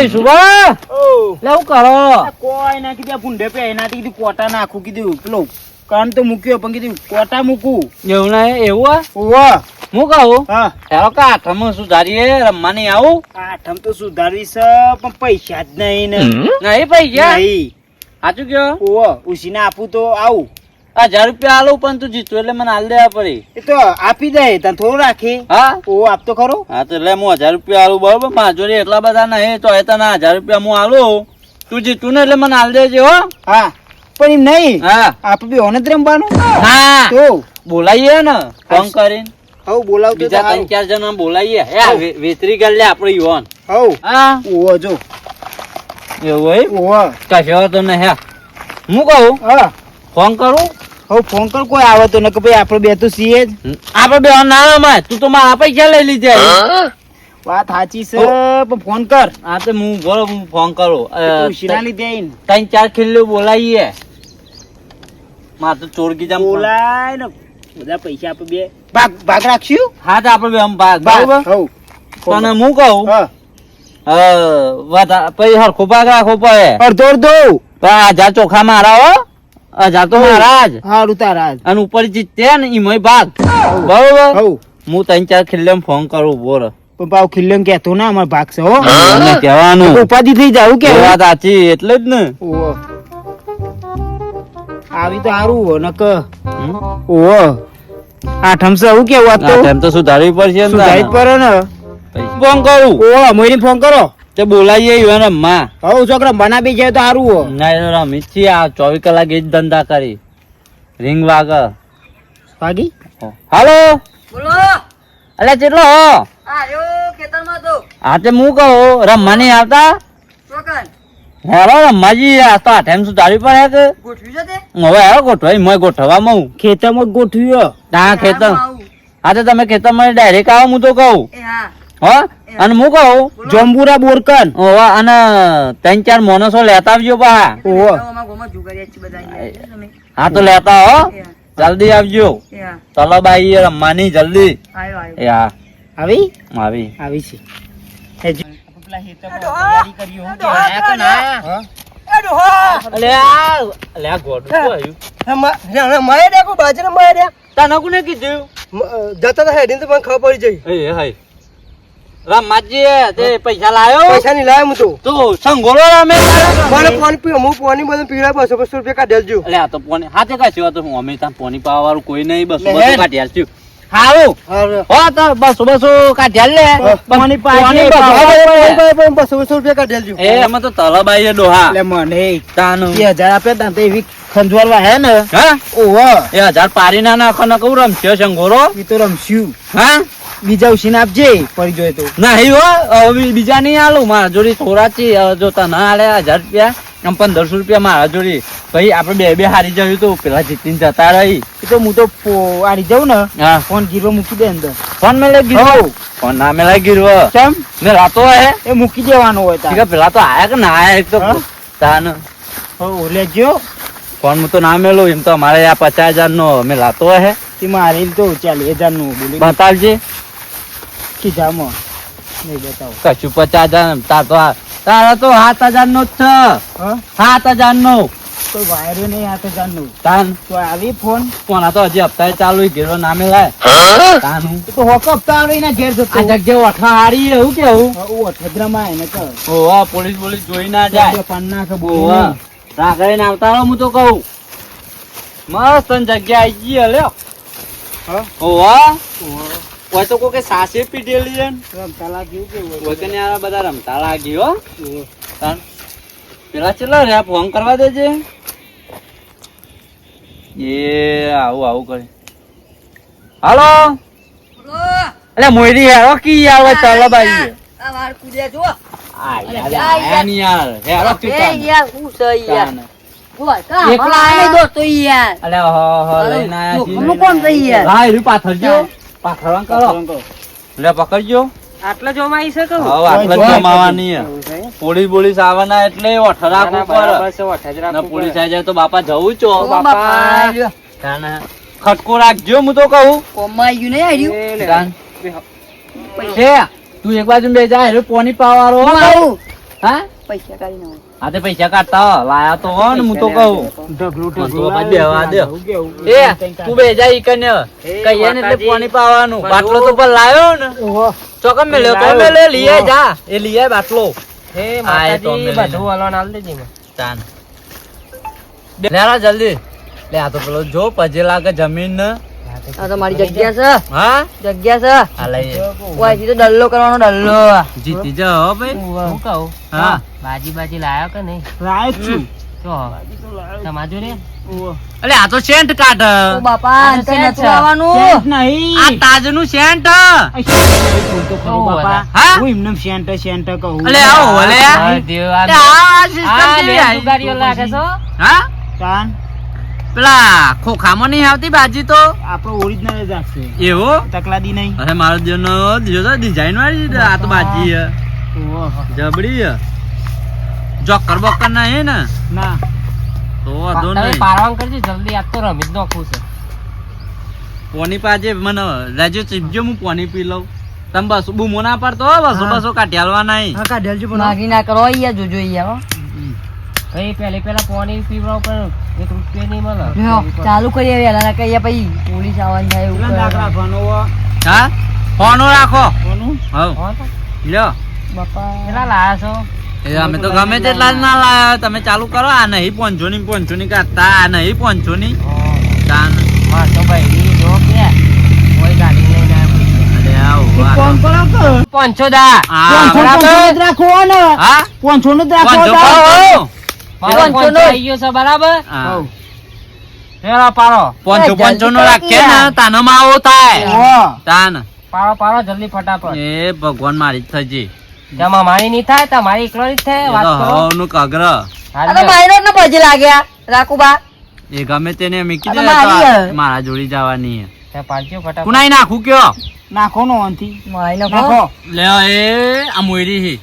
એ બરાબર? ઓ કરો? કોઈ ના કીધું ભૂંડે પે એનાથી કીધું કોટા નાખું કીધું. પેલો કાન તો મૂક્યો પણ કીધું કોટા મૂકું. એવું ના એવું? ઓવા હું કહું? હા. કા આઠમ સુધારીએ રમવાની આવું? આઠમ તો સુધારવી છે પણ પૈસા જ નહીં નહીં પૈસા? નહીં. સાચું કયો ઓવા ઉસીને આપું તો આવું. હજાર રૂપિયા આલો પણ તું જીતું એટલે મને હાલ દેવા પડી. એ તો આપી દે તને થોડું રાખી. હા? ઓ આપતો ખરો. હા તો એટલે હું હજાર રૂપિયા આલું બરોબર? માજોરી એટલા બધા નહીં તો તને હજાર રૂપિયા હું આલું. તું જીતું ને એટલે મને હાલ દેજે હો. હા પણ એમ નહીં. હા. આપણે બી ઓને જ રમવાનું? હા. તો? બોલાઈએ ને ફોન કરીને. હવ બોલાવ બીજા ત્રણ ચાર જણા બોલાઈએ. હે વેતરી કરી લે આપણે યુવાન. હવ. હા. ઓ જો. એવું હોય? ઓ કશો તો નહીં હે. હું કહું? હા. ફોન કરું? હવ ફોન કર કોઈ આવે તો કે ભાઈ આપણે બે તો સીએ જ. આપણે બે ના રમાય. તું તો મારા પૈસા લઈ લીધા વાત સાચી છે પણ ફોન કર. આ તો હું બોલો હું ફોન કરું. તું લીધે ત્રણ ચાર ખીલ્લું બોલાવીએ મારે તો ચોર જામ બોલાય ને. બધા પૈસા આપણે બે. ભાગ ભાગ રાખશું? હા તો આપણે બે આમ ભાગ. બરાબર? તને હું કહું? હા. પછી હરખો ભાગ રાખવો પડે. અડધો અડધો. પણ હજાર ચોખા મારા હો. હજાર મહારાજ. હારું તારાજ અને ઉપર જીતે ને એમાંય ભાગ બરોબર? હું ત્રણ ચાર ખિલ્લે ફોન કરું બોર પણ પાવ ખિલ્લે કેતો ના અમાર ભાગ છે હો. કહેવાનું. ઉપાધિ થઈ જાવ કે વાત સાચી એટલે જ ને. આવી તો સારું હો નક? ઓવો આઠમ છે હું કેવું આ આ તો સુધારવી પડશે ને સુધારી પડે ને. ફોન કરું. ઓવો મોઈને ફોન કરો. તે બોલાવીએ ઈવન રમવા હવ મના બી જાય તો સારું હો. ના એ રમી છીએ આ ચોવીસ કલાક એ જ ધંધા કરી. રિંગ વાગ? વાગી હાલો. બોલો. અલે ચેટલો હો? આયો ખેતરમાં તો. હા તે હું કહું રમવા નહીં આવતા? ચોકન. હેરો રમવાજી આ તો આ ટાઈમ સુધારવી પડે કે? ગોઠવી તે? હવે હેલો ગોઠવાય મોય ગોઠવવામાં હું ખેતરમાં ગોઠવ્યો. ના ખેતર. હા તો તમે ખેતરમાં ડાયરેક્ટ આવો હું તો કહું. હા. હો? અને હું કહું જંબુરા બોરકન. ઓવા અને ત્રણ ચાર માણસો લેતા આવજો બા. ઓહો. તો અમારા ગામમાં જુગારીયા છે બધા અહીંયા. તમે. હા તો લેતા હો. જલ્દી આવજો. એ. ચલો બાઈ રમવાની જલ્દી. હા. આવી? આવી. આવી છે. જતા હેડી તો મને ખબર પડી જઈ. એ હાય. રમવાજી તે પૈસા લાયો? પૈસા નહીં લાયો હું તો. તું સંગોળો રામે મને પાણી પી હું પાણી બધું પીડા બસો બસો રૂપિયા કાઢેલજો અલે આ તો પોની હાથે કાચ્યો તો હું અમે ત્યાં પોની પાવા વાળું કોઈ નહીં બસો બસો કાઢી આલશું હારું. હો તો બસો બસો કાઢ્યા લે. પોની પાવા પાવા બસો બસો રૂપિયા કાઢેલજો એ એમાં તો તલબાઈ ડોહા. એટલે મને તાનું એ હજાર આપ્યા તા તો એવી ખંજવારવા હે ને? હા? ઓહો. એ હજાર પારી ના નાખો ને કઉ રમશે શંગોરો એ તો રમશ્યું હા? બીજા ઉસીને આપજે પડી જોઈએ તો. નહીં હો હવે બીજા નહીં આલું. મારા જોડી થોડા છે જોતા ના આલે હજાર રૂપિયા આમ પંદરસો રૂપિયા મારા જોડી. ભાઈ આપણે બે બે હારી જયું તો પેલા જીતીને જતા રહી. એ તો હું તો હારી જાઉં ને હા. ફોન ગીરવો મૂકી દે અંદર. ફોન મેલે ગીરવો? ફોન ના મેળા ગીરો કેમ? મેં રાતો હે. એ મૂકી દેવાનો હોય તાર. હે, પેલા તો આયા કે ના આયા? એક તો તાન. હો લેજો ફોનમાં તો ના મેલું એમ તો અમારે આ પચાસ હજાર નો અમે લાતો હે. તે મારે તો ચાલીસ હજારનું બોલી બતાવજે. કીધામાં નહીં બતાવો. કશું પચાસ હજાર તાર તો તારા તો સાત હજાર નો જ છે. સાત હજાર નો કોઈ વાયરો નહીં આઠ હજારનું તાન. તો આવી ફોન? કોના તો હજી હપ્તા ચાલુ ઘેરો નામે લાય તાનું. એ તો હોક હપ્તા આવે એના ઘેર જતો આ જગ્યા હારી એવું કેવું? ઓ એને ઓવા પોલીસ પોલીસ જોઈ ના જાય. પાન નાખે ઓવા રાગડે ને આવતા હું તો કહું. મસ્ત જગ્યા આવી ગઈ હલ્યો હોવા હોય તો કોઈ સાસે પીટેલી છે રમતા લાગ્યું કેવું ઓય કને આ બધા રમતા લાગી હો. પેલા ચેલા રે ફોન કરવા દેજે. એ આવું આવું કરે. હાલો. અરે મોયરી હેરો કી યાર ચાલો બાઈ આ વાર કૂદ્યા જો પકડજો આટલા હવે આટલા જમાવાની હે. પોલીસ આવવાના એટલે ઉપર પોલીસ આવી જાય તો બાપા જવું છો. બાપા. ખટકો રાખજો હું તો કહું. કોમમાં આવ્યું નહીં આવ્યું છે. તું એક બાજુ બે જા હેરો પોની પાવારો હા પૈસા કાઢી નાખો. હા પૈસા કાઢતા લાયા તો હો ને હું તો કહું. ઢગલું ઢગલું. બાદ દે. એ તું બે જા ઈ કને. કહીએ ને એટલે પાણી પાવાનું બાટલો તો પર લાયો ને. ચોકમ મેલ્યો તો મેલે લીએ જા. એ લીએ બાટલો. હે આ તો માતાજી બધું હલવાન આલ દેજે મે ચાન લેરા જલ્દી. લે આ તો પેલો જો પજે લાગે જમીન ને. આ તો મારી જગ્યા હા? જગ્યા છે. આ લઈએ ઓયથી તો ડલ્લો કરવાનો ડલ્લો. જીતી જા ભાઈ. હું કહું? હા. બાજી બાજી લાયો કે નહીં? લાય છું. જો તમાજો રે. અલે આ તો સેન્ટ કાઢ. ઓ બાપા અંતે સેન્ટ નથી આવવાનું. સેન્ટ નહીં. આ તાજનું સેન્ટ. આ સેન્ટ ભાઈ બોલ તો ખરો બાપા. હા? એમને સેન્ટ સેન્ટ કહું. અલે આવો અલે. આ દેવ આ આ કેવી લાગે છો હા? તાન? પેલા ખોખામાં નહીં આવતી બાજી તો? આપણો ઓરિજિનલ જ આવશે એવો? તકલાદી નહીં. અરે મારો જેનો ડિઝાઇન વાળી આ તો બાજી છે. જબડી છે. જોકર બોકર નહીં ને? ના. તો વાંધો નહીં. પારવાન કરજે જલ્દી આ તો રમી જ નાખવું છે. પોની પાજે મને લેજો ચીપજો હું પોની પી લઉં. તમે બસ બૂમો ના પડતો હો, બસો બસો કાઢી હાલવા નહીં કાઢી પણ માગી ના કરો અહીંયા જોજો અહીંયા હો. કઈ પહેલે પેલા પાણી પીવડાવ પણ એક રૂપિયા નહીં મળે. ચાલુ કરીએ વેલા ના કહીએ પછી પોલીસ આવવાનું થાય એવું કેટલા દાખ કરે. રાખવાનો હા. ફોનો રાખો. કોનું? હવ. તો. લ્યો બાપા. કેટલા લાયા છો? એ અમે તો ગમે તેટલા જ ના લાયા તમે ચાલુ કરો. આ નહીં પોંચો ની પોંચો ની કાઢતા આ નહીં પોંચો ની તાન. મારતો ભાઈ જો કે કોઈ ગાડી લઈને આવ્યો. તો? પાંચસો દા. પાંચસો. જ રાખો ને. હા? પાંચસો નું જ રાખો ભગવાન મારી જ થજી. મારી નહીં થાય તમારી એકલો થાય ને લાગ્યા રાખુબા એ ગમે તેને મીકી કીધું મારી જોડી જવાની કુનાઈ નાખું કયો? નાખો નો. નાખો. લે એ આ મોયરી હી.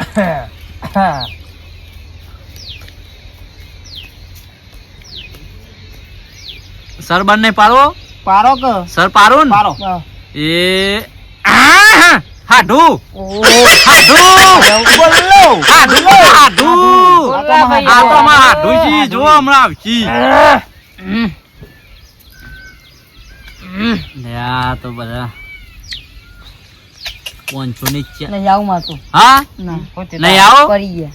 સર બંને પારો પારો કે? સર પારો ને? પારો. એ આહ! હાડું. હાડું. બોલો હાડું હાડું. આ તો અમાર હાડું જી જો હમણાં આવશી. આ તો બધા પોંચો ની નહીં આવું મારતું હા? નહીં આવો?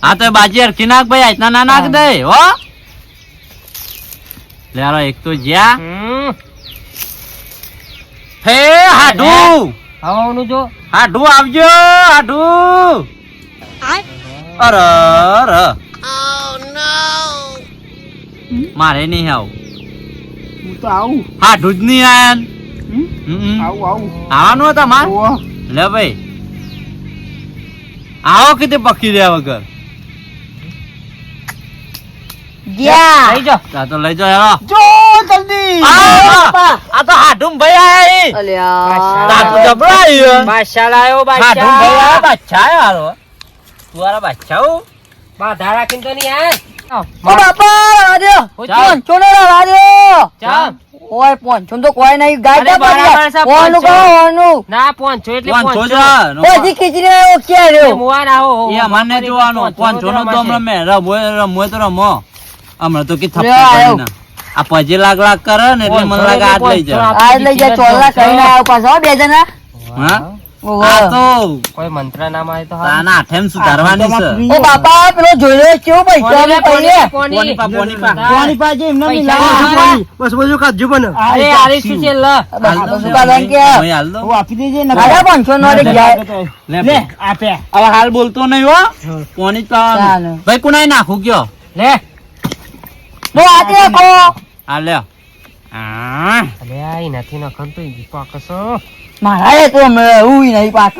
હા તો બાજી હરખી નાખ ભાઈ. આજના ના નાખ દે હો. લે હાલો એક તો જ્યાં. હે હાડુ! આવવાનું જો. હાડુ આવજો હાડુ! અરે અરે. મારે નહીં આવું. હું તો આવું. હાડુ જ નહીં આયા. આવું આવું. આવવાનું હતા માર લે ભાઈ. આવો કીધે પકી રહ્યા વગર. ગયા લઈ જાઓ. તો લઈ જાઓ હેલો. જો જલ્દી. આ આ તો હાડું ભાઈ આયા અલ્યા તાતું જબરાઈ હે. બાદશાહ લાયો હાડું ભાઈ આયા બાદશાહ બાદશાહ આયા હાલો. તું હારા બાદશાહ બાધા રાખીને તો નહીં આયા. ઓ બાપા રાજો. ચાલ. પોંચો નો ચાલ. ઓય પોંચો તો કોઈ નહીં. ગાય અરે ઓનું પોંચો. ઓનું ના પોંચો એટલે પાંચસો પોંચો. છે. નો પછી ખીચડી આવ્યો ક્યાં એ રહ્યો મુવાન આવો એ અમારને જોવાનું. પાંચસો નો તો હમણાં મેં રમવો હોય રમવો હોય તો રમો. હમણાં તો કે થપ્પો લ્યો, આયો. આ પજે લાગ લાગ કરે ને એટલે મને લાગે આજ લઈ જાય આજ લઈ જાય ચોલા કહીને આવ્યો પાછો બે જણા. હા? આ તો. કોઈ મંત્ર નામ આવે તો તાના આઠેમ સુધારવાની છે. ઓ બાપા પેલો જોઈ લો પૈસા નું કહીએ પોની પા પોની પા? પાણી પાજે એમને બી પૈસા લાવો. લાવો. બસ બધું કાઢજો પણ અરે આરી શું છે લ. હાલ શું કરવાનું કે. હું હાલ દો. હું આપી દેજે ને અરે પાંચસો નો લે લે આપે. હવે હાલ બોલતો નહીં હો. ભાઈ કુનાઈ નાખું કયો? લે. નો આતે કો આ આ. અરે આ નથી નખન તો ઈ પાકસો મારા એ તો મે એવું નહીં પાક.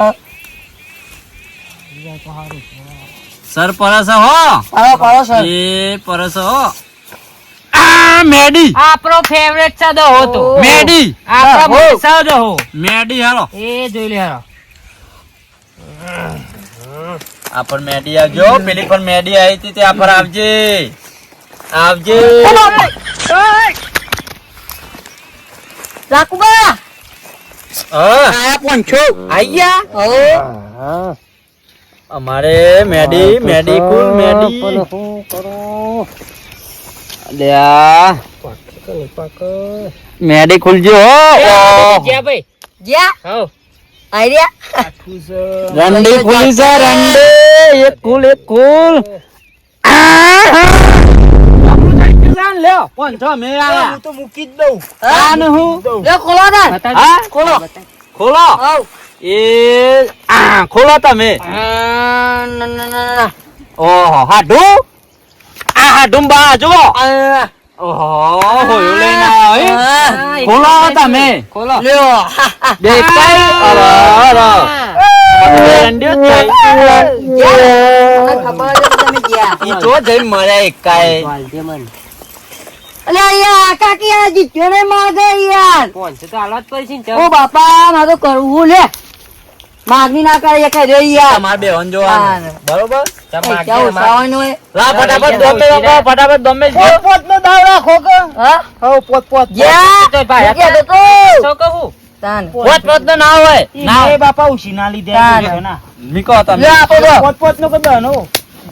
સર પરસ હો. આવો પાડો સર. એ પરસ હો. આ મેડી. આપણો ફેવરેટ છે દહો તો. મેડી. આપણો હો. છે દહો મેડી હાલો. એ જોઈ લે હાલો. આપણ મેડી આવજો. પેલી પણ મેડી આવી હતી તે આ પર આવજે. આવજે. રાખુબા હા. આયા આઈ ગયા ઓ અમારે મેડી મેડી કુલ મેડી. અલ્યા. મેડી ખુલજો હો. જ્યા ભાઈ. જ્યા? હો. આઈડિયા રંડી ખુલી છે રંડી. એક કુલ એક કુલ. લ્યો. પાંચસો મે આયા હું તો મૂકી જ દઉં. આન હું લે ખોલો તાન હા? ખોલો. ખોલો. એ આ ખોલો તમે. આ, ના ના ના ના. ઓહો હાડુ? આ હાડું બા જુઓ. આ, ઓહો હે? આ, ખોલો તમે. ખોલો. લ્યો. દેખાય? અરે જ ખબર તમે જો જઈને એકાએ અલ્યા યાર કાકી આ જીત્યો ને માગે યાર. પાંચસો તો હાલત જ પડશે ઓ બાપા મારે તો કરવું લે. માગણી ના કરે એ ખાઈ રહ્યો યાર. તમારે બેહન જોવાનું. બરોબર? પૈસા ઓછા હોય હોય. લા ફટાફટ દોમે લોકો ફટાફટ દોમે જો પોત નો દાવ રાખો કે. હા? હો પોત પોત. જ્યાં? તો ભાઈ જગ્યા તો. તો. કહું? પોત પોત નો ના હોય. ના બાપા ઉછી ના. લીધે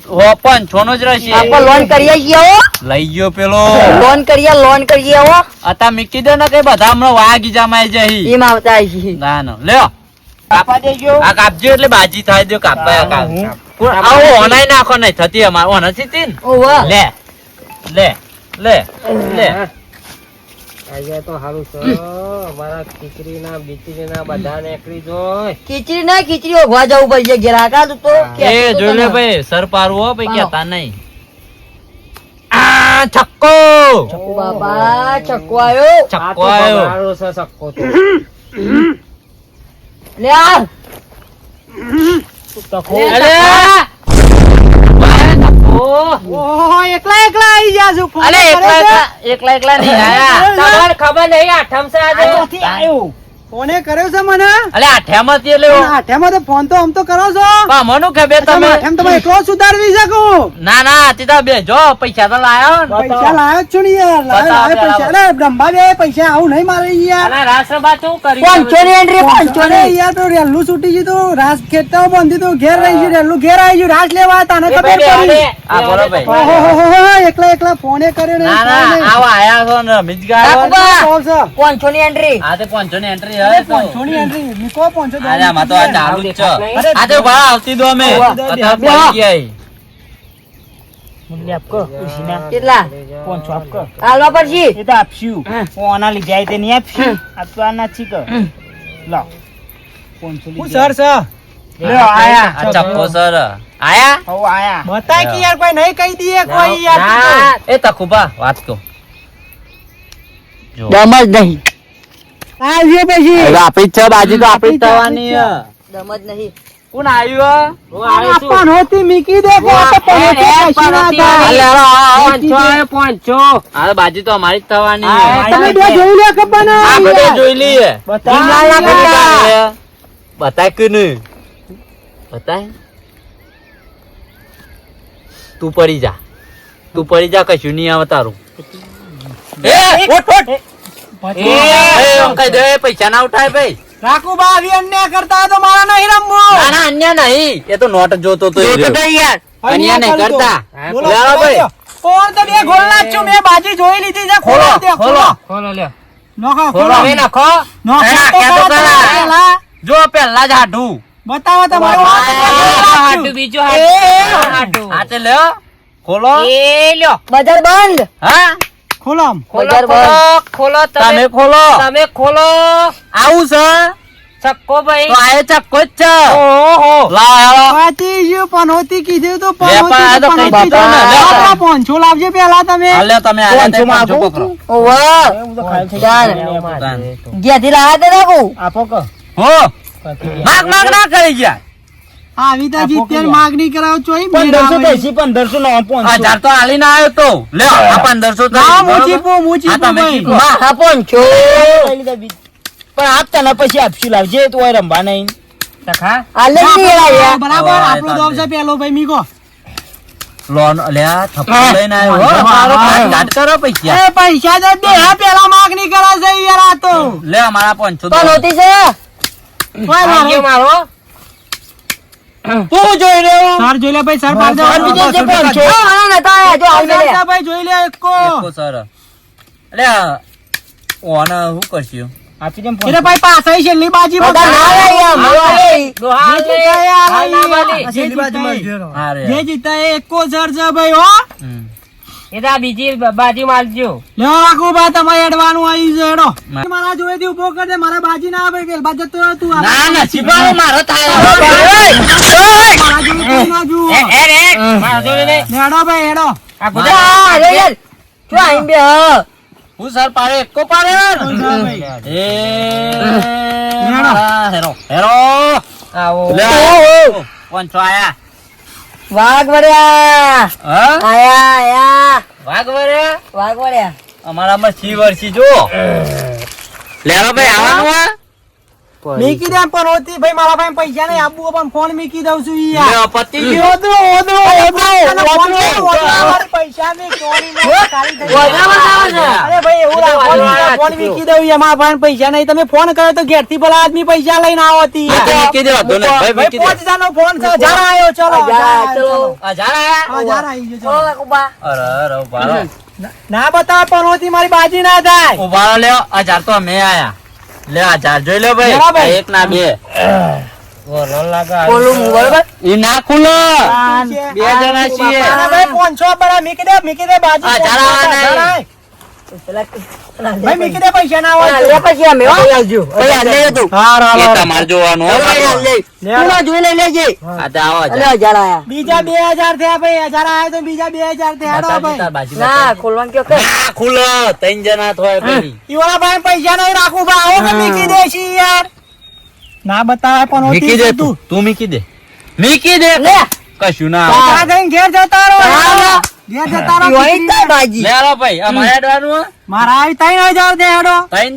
ના, ના ના. ના નીકો તમે લે આપો તો. પોત પોત નો કદો નો હો પણ છોનો જ રહેશે. આપણે લોન કરીએ છીએ હો. લઈ ગયો પેલો. લોન કરીએ લોન કરીએ હો અતા મીકી દો ને કઈ બધા હમણાં વાગી જમાય જઈ એમ આવતા આવી ના ના. લ્યો. કાપા દેજો. આ કાપજો એટલે બાજી થાય દો કાપ. કોણ- આવો ઓનાઈ નાખો નહીં થતી અમાર. ઓના થતી ને? ઓ વાહ લે. લે. લે. આજે તો સારું છે. અમારા ખીચડી ના બીચડી ના બધા નીકળી જોય. ખીચડી ના ખીચડી ઊભા જવું પડશે. ઘેર તું તો એ જોઈ લે ભાઈ સર પારવો હો ભાઈ. કેતા નહીં. આ છક્કો! ઓ બાપા છક્કો આવ્યો છક્કો આવ્યો સારું છે છક્કો તો. લે આ. તકો. અરે! ઓહો. એકલા એકલા આઈ જા છું. અરે એકલા એકલા- એકલા એકલા નહીં આયા. તમારે ખબર નહીં આઠમ સે આજે? ક્યાંથી આવ્યો. ફોને કર્યો છે મને? અલે આઠ્યામાંથી એટલે આઠ્યામાં તો ફોન તો આમ તો કરો છો. મને કે બે તમે? આઠેમ તમે એટલો સુધારવી શકું ના ના તીતા બે જો પૈસા તો લાયો પૈસા લાયો છું ને યાર લાયો પૈસા. અરે બ્રહ્મા બે પૈસા આવું નહીં મારે યાર. અરે રાષ્ટ્રબા તું કરી પાંચો ની એન્ટ્રી પાંચો ને. યાર તો રેલું છૂટી ગયું તું. રાસ ખેતતા બંધી તું. ઘેર રહી ગયું રેલું ઘેર આવી ગયું. રાસ લેવા તને ખબર પડી? આ બોલો ભાઈ. ઓહો એકલા એકલા ફોને કર્યો ને ના ના આવા આયા છો ને મિજગા કોણ છે? ની. એન્ટ્રી આ તે પાંચસો ની એન્ટ્રી હે તો પોંચોની entry. મૂકો પોંચો દો. અરે આમાં તો આ ચાલુ જ છે. આ તો ભાઈ આવતી દો અમે. વાહ. અત્યારે પડી ગયા ઈ. મૂલ્ય આપકો ઉછીના કેટલા? પોંચો આપકો હાલવા પડશે? એ તો આપશું. ઓના લીધે તે નહીં આપશું. આપવા નથી કે લાવ. પોંચો હું લીધે સર આયા. સર. આયા? હો આયા. બતાય કે યાર કોઈ નહીં કહી દઈએ કોઈ યાર. એ તકુબા વાત તો જો. દમ જ નહીં. આવજો પછી. આપી છ બાજી તો આપી થવાની. દમ જ નહીં. કોણ આવ્યો છું. મીકી દે કે આ તો બાજી અમારી જ થવાની તમે બે જોઈ લે ખબર જોઈ લઈએ. બતાય. કે નહીં? બતાય. પડી જા. તું પડી જા કશું નહીં આવે તારું. એ. એ, એ, એમ કહી દે, પૈસા ના ઉઠાય ભાઈ. રાખું આવી અન્યાય કરતા તો મારા નહીં રમવું. ના ના અન્ય નહીં. એ તો નોટ જોતો તો યાર અન્ય નહીં કરતા. બોલો, ભાઈ. કોણ તો બે ગોળ ના મેં બાજી જોઈ લીધી છે. ખોલો ખોલો. ખોલો. લ્યો. નોખો ખોલો. હવે નાખો. નોખો નાખ્યા. જો પેલા જ હાડું બતાવો તમારું હાટું બીજું હાટું હાટું હા લ્યો. ખોલો. એ લ્યો. બજાર બંધ. હા? ખોલો બજાર બંધ. ખોલો તમે ખોલો. તમે ખોલો. આવું છે? ચક્કો ભાઈ. તો આયે ચક્કો જ છે. ઓહો. લાવ હેલો. પાછી પનોતી કીધું તો પનોતી તો પોંચો લાવજો પેલા તમે. હાલ તમે આ તે પોંચો પકડો ઓવો. ગયો. ઘેરથી લાયા તે રાખું. આપો કો હો. માગ માગ ના કરી ગયા. આવી તો જીત્યાર માગણી કરાવ નો આવ્યો તો આ તો હું. હા. પણ આપતા ના પછી આપશું લાવજે તો હોય રમવા નહીં. ટકા હાલે જ બરાબર આપણો એ છે પેલો ભાઈ મીકો. લોન અલ્યા થપ્પો લઈને આવ્યો મારો કાટ કાટ કરો પૈસા. એ પૈસા જ દે હા પેલા માગણી કરાશે યાર આ તો. લે છે મારો. તું જોઈ રહ્યો સર જોઈ લે ભાઈ સર પાડ દો. બીજો જે નતા લે. ભાઈ જોઈ લે એકો એકો સર. એટલે આ ઓને કરશું? આપી દેમ એટલે ભાઈ પાછા છેલ્લી બાજી બધા ના લે યાર. જે ના જે એકો સર છે ભાઈ હો. એ તો બીજી બાજી માલજો લ્યો રાખો બા તમારે એડવાનું આવી છે એડો મારા મારા જોડેથી ઊભો કર દે મારા બાજી ના આવે કે બાજુ જતો તું ના ના છીપાળો મારો થાય. મારા જોડે કોઈ ના જુઓ. એ રે મારો જોડે લે. હેડો ભાઈ એડો આ ગુજરાત રે યાર. જો આઈને બે, હું. સર પાડે એકો પાડે? એ હેરો હેરો. આવો. લે કોણ છો આયા? વાઘ વળ્યા. હા? આયા આયા. વાઘ વરે વાઘ વળ્યા. અમારામાં સી વર્ષી જો લેવા ભાઈ આવવાનું? મીકી દે પણ ઓતી ભાઈ મારા પાસે પૈસા નહીં આપવું પણ ફોન મીકી દઉં છું ઈ યાર પતિ પતી ગયો. ઓદરો, ઓદરો, ઓદરો, પૈસા નહીં, ચોરી નહીં, ખાલી થઈ જાય. વધારે આવે છે. અરે ભાઈ એવું ફોન મીકી દઉં યાર, મારા પાસે પૈસા નહીં. તમે ફોન કર્યો તો ઘેરથી ભલા આદમી પૈસા લઈને આવો. મૂકી ભાઈ, દે. પાંચ ફોન છે હજાર આવ્યો ચલો હજાર આવ્યો, આવી ગયો. અરે, અરે, ના બતાવ પણ મારી બાજી ના થાય. ઊભા લ્યો. હજાર તો અમે આયા. લે આ ચાર જોઈ લે ભાઈ. એક ના બે. બે જણા છીએ ઈ ના ખુલો. ઠીક છે. બે જણા છીએ. અરે ભાઈ મીકી દે પૈસા ના હોય પછી અમે, હો. ભાઈ, આ લેજો તું. એ તમારે જોવાનું હો ભાઈ, આ ભાઈ. લે. તું ના જોઈ લે, લેજે. આ તો આવો હજાર. આયા. બીજા બે થયા ભાઈ. હજાર આયા તો બીજા બે થયા હેડો ભાઈ. ના, બતાવજી. કયો કે? ના ત્રણ જણા થોય ભાઈ ઈવાળા ભાઈ પૈસા નહીં રાખું બા આવો કે મીકી દે છી યાર? ના બતાવે પણ મીકી દે તું. તું મીકી દે. મીકી દે. કશું ના ઘેર જતા રહો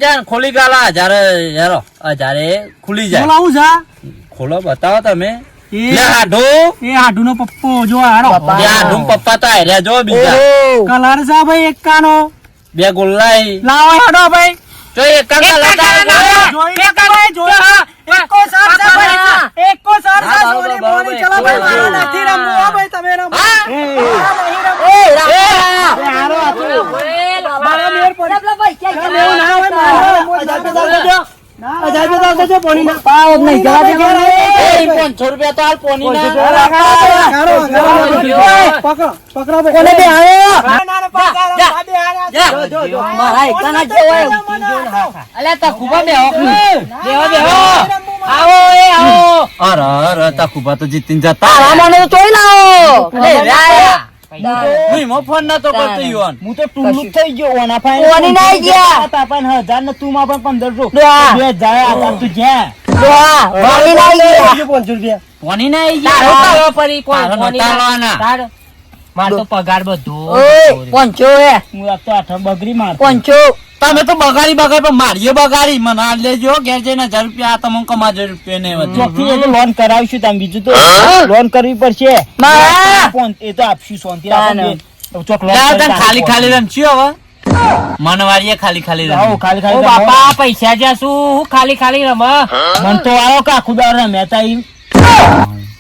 હજાર ખોલી ગાલા જ્યારે હેરો જ્યારે ખુલી જાય. ખોલો બતાવો તમે. એ લે હાડો. એ હાડુનો પપ્પો જો હેડો. પપ્પા. બે હાડું પપ્પા તો આયર્યા જો બીજા. કલર છે ભાઈ એકાનો. બે ગોલ્લાઈ લાવો હેડો ભાઈ. તો એક કાકા લતા જોઈ લે ભાઈ જોઈ. એકો સર છે ભાઈ એકો સર છે હા, સોની ચલા ભાઈ. મારા નથી રમવું આ ભાઈ તમે રમો. એ, હારો. બાબા. મારા મેર. પેલા ભાઈ, કે? ના હોય મારા આવો એ આવો. અરે અરે તા ખુબા તો જીતીને જતા મને તો ચોઈ લાવો. ફોન નતો કરતો હું તો થઈ ગયો ઓના પાસે ઓની નાઈ ગયા. તાપા ને હજાર ને તું માં પણ પંદરસો. ડોહા. બે હજાર આધાર તું જ્યાં. ડોહા, વાળી ગયા. બીજું પાંચસો રૂપિયા. પોની ના આઈ તારો પરી કોઈ તારો ના- લાવવાના. માર તો પગાર બધો ઓય, પોંચો હું. તો આઠ બગડી માર પોંચો. તમે તો બગાડી બગાડી પણ મારીએ બગાડી. મને આ લેજો ઘેર જઈને હજાર રૂપિયા આ તમને કમા હજાર રૂપિયા ને વધુ. ચોખ્ખી એટલે લોન કરાવીશું તમે. બીજું તો લોન કરવી પડશે. ફોન એ તો આપશું શાંતિ. ખાલી ખાલી રમશી હવે. મનવારીએ ખાલી ખાલી આવો, ખાલી ખાલી બાપા પૈસા જ્યાં શું? હું ખાલી ખાલી રમ. મન તો આવો કે આખું દાડો રમ્યા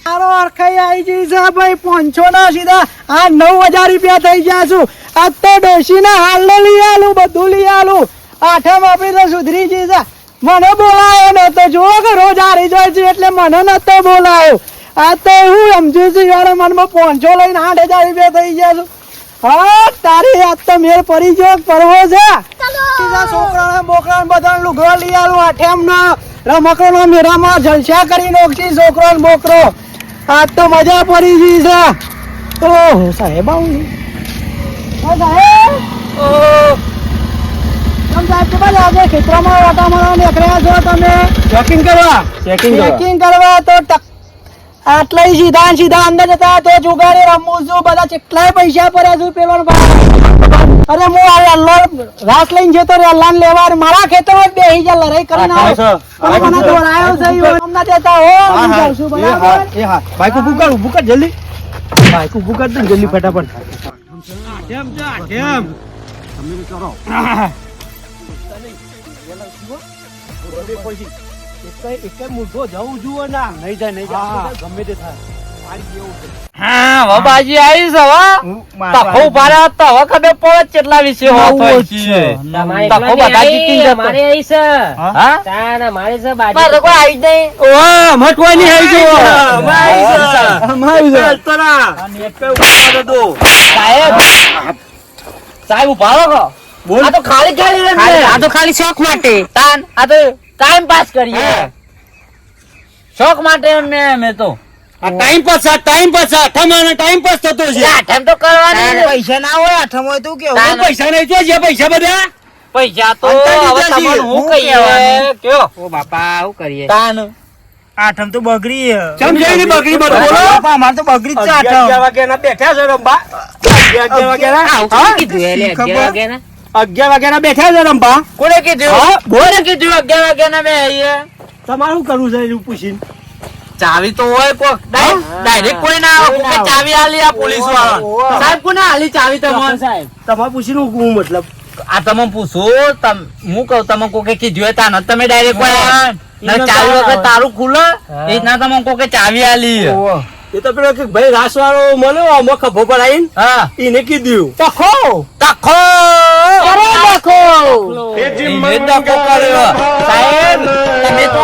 મારો અરખાઈ આવી જઈ છે ભાઈ. પાંચસો ના સીધા. આ નવ હજાર રૂપિયા થઈ ગયા છું. આ તો ડોશી ના હાલ લઈ આલું બધું લઈ આલું. આઠમ આપી તો સુધરી ગઈ છે મને બોલાયો નતો જુઓ કે રોજ હારી જાય છે એટલે મને નતો બોલાયો. આ તો હું સમજુ છું યાર મનમાં પોંચો લઈને આઠ હજાર રૂપિયા થઈ ગયા છું. હા તારી આજ તો મેળ પડી ગયો પરવો છે? છોકરાને બોકરાને બધાને લુગડો લઈ આલું આઠેમના ના રમકડો મેળામાં જલસા કરી નોખી છોકરો બોકરો. આજ તો મજા પડી ગઈ છે. ઓહો સાહેબ આવું નીકળ્યા છો તમે ચેકિંગ કરવા. ચેકિંગ કરવા તો આટલા સીધા સીધા અંદર જતા તો જુગાડી રમું છું બધા કેટલાય પૈસા પડ્યા છું પેલો અરે હું આ રેલ્લો રાસ લઈને જતો રેલ્લા ને લેવા મારા ખેતરો જ બેસી જા લડાઈ મને છે ઈ હમણાં દેતા હો હું છું, બરાબર? હા. કેમ છો? કેમ? તમે બી કરો એક મૂર્ધો જવું જુઓ ના નહીં જાય નહીં જાય ગમે તે થાય. હવે બાજી આવી છે હવે. તખો ઊભા તો હવે કદે પોચ કેટલા વિશે હોય છે. તમારે તખો બધા આવી, જતો. મારે આવી છે. હા? તાન મારે છે બાજી. મારે કોઈ આવી જ ઓ ઓહ, મટવાની આવી જુઓ. સાહેબ સાહેબ ઊભા રહો બોલ. આ તો ખાલી ખાલી. આ તો ખાલી શોખ માટે. તાન આ તો ટાઈમ પાસ કરીએ. શોખ માટે મેં મેં તો ટાઈમ પાસ આ ટાઈમ પાસ આ તમારો ટાઈમ પાસ થતો છે. આઠમ તો કરવાની પૈસા ના હોય આઠમ હોય તું કેવું? પૈસા નહીં જો છે પૈસા બધા. પૈસા તો હવે તમને હું હું કહીએ કયો? ઓ બાપા શું કરીએ? તાન. આઠમ તો બગડી સમજાયની બગડી બધું બોલો. બાપા, અમારે તો બગડી જ છે આઠમ. વાગ્યાના બેઠા છે રંબા અગિયાર વાગ્યાના? આવું કોણે કીધું એટલે ખબર? અગિયાર વાગ્યાના? અગિયાર વાગ્યાના બેઠા છે રંબા કોને કીધું? કોને કીધું અગિયાર વાગ્યાના ના બે તમારું કરવું છે એવું પૂછીને? ચાવી તો હોય કોક ડાયરેક્ટ કોઈ ના આવે. કોકે ચાવી આલી આ પોલીસ વાળો સાહેબ કોને આલી ચાવી તમને સાહેબ. તમારે પૂછીને હું મતલબ. આ તમે પૂછો તમ હું કહું તમે કોકે કીધું હોય તાન તમે ડાયરેક્ટ કોઈ. ચાવી વગર તારું ખુલે એ રીતના તમે કોકે ચાવી આલી. એ તો પેલો કે ભાઈ રાસ વાળો મળ્યો આમાં ખભો પર આવીને હા. એને કીધું. તખો. તખો! અરે દેખો એને તખો કર્યો સાહેબ તમે તો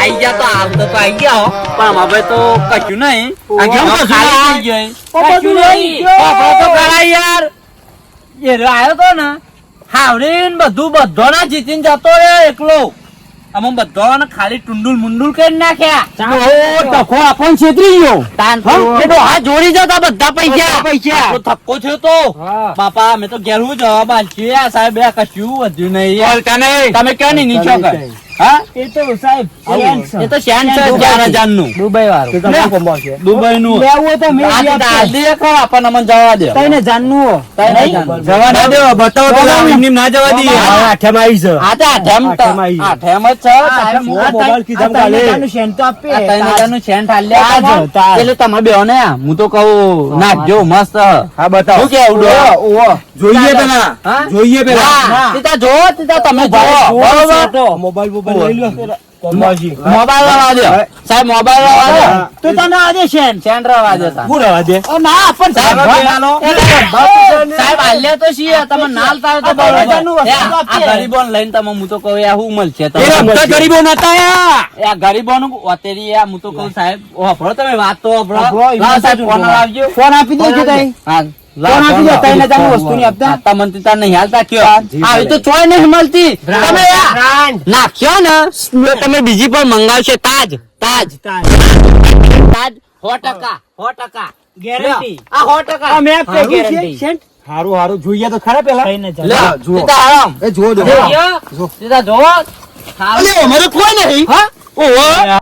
આઈ ગયા તો આવતો તો આઈ ગયા હો પણ અમારે તો કશું નહીં આ કેમ ઓહ, કશું ખાલી નહીં કશું નહીં બાપા તો કરાય યાર એ આવ્યો તો ને હાવડીને બધું બધો ના જીતીને જતો રે એકલો અમે બધો ખાલી ટુંડુલ મુંડુલ કરી નાખ્યા ટકો આપણને છેતરી ગયો હા જોડી જતા બધા પૈસા પૈસા. થપ્પો થયો તો બાપા અમે તો ઘેર હું જવાબ આ સાહેબ કશું વધ્યું નહીં યાર. તમે ક્યાં નહીં નીચો કર એ તો સાહેબ એ તો શેન છે ચાર હજારનું દુબઈ વાળું દુબઈ નું લેવું તો મેં આ તો હાલ દે ખરો આપણને જવા દે. તઈને જાણવું તઈ જવા ના દેવા બતાવો તો ના જવા દઈએ હા. આવી છે. આ તો આઠેમ આઠેમ જ છે સાહેબ. હું આ મોબાઈલ કીધા કાલે. સેન્ટ તો આપે. આ ત્રણ હજારનું સેન્ટ હાલ લે તાજ, તમે. બેહો ને. હું તો કહું નાખજો મસ્ત. હા બતાવો. શું ડો? જોઈએ પેલા. જોઈએ પેલા. ના, જો તીતા તમે જો. બરોબર? મોબાઈલ મોબાઈલ લઈ લો મોબાઈલ રવા દો સાહેબ મોબાઈલ રવા દો. તો તને આજે સેન્ટ સેન્ટ રવા દો હું રહેવા દે? ના પણ સાહેબ સાહેબ સાહેબ તો છીએ. તમે નાલ તારે તો બરોબર હજારનું વસ્તુ એ, આ આપીએ. લઈને તમે હું તો કહું યાર હું મળશે એ તમને? ગરીબો નતા આ ગરીબોનું અત્યારે આ હું તો કહું સાહેબ વાપરો તમે વાત તો સાહેબ ફોન? ફોન આપી દેજો તઈ. હા. તમે બીજી પણ મંગાવશે તાજ તાજ. તાજ. સો ટકા સો ટકા. ગેરંટી આ સો ટકા. આ મેં આપે હારું છે? ગેરંટી હારું હારું. જોઈએ તો ખરા પેલા. જુઓ. એ જુઓ સીધા જોવો. અલે અમારે કોઈ નહીં. હા? ઓહો.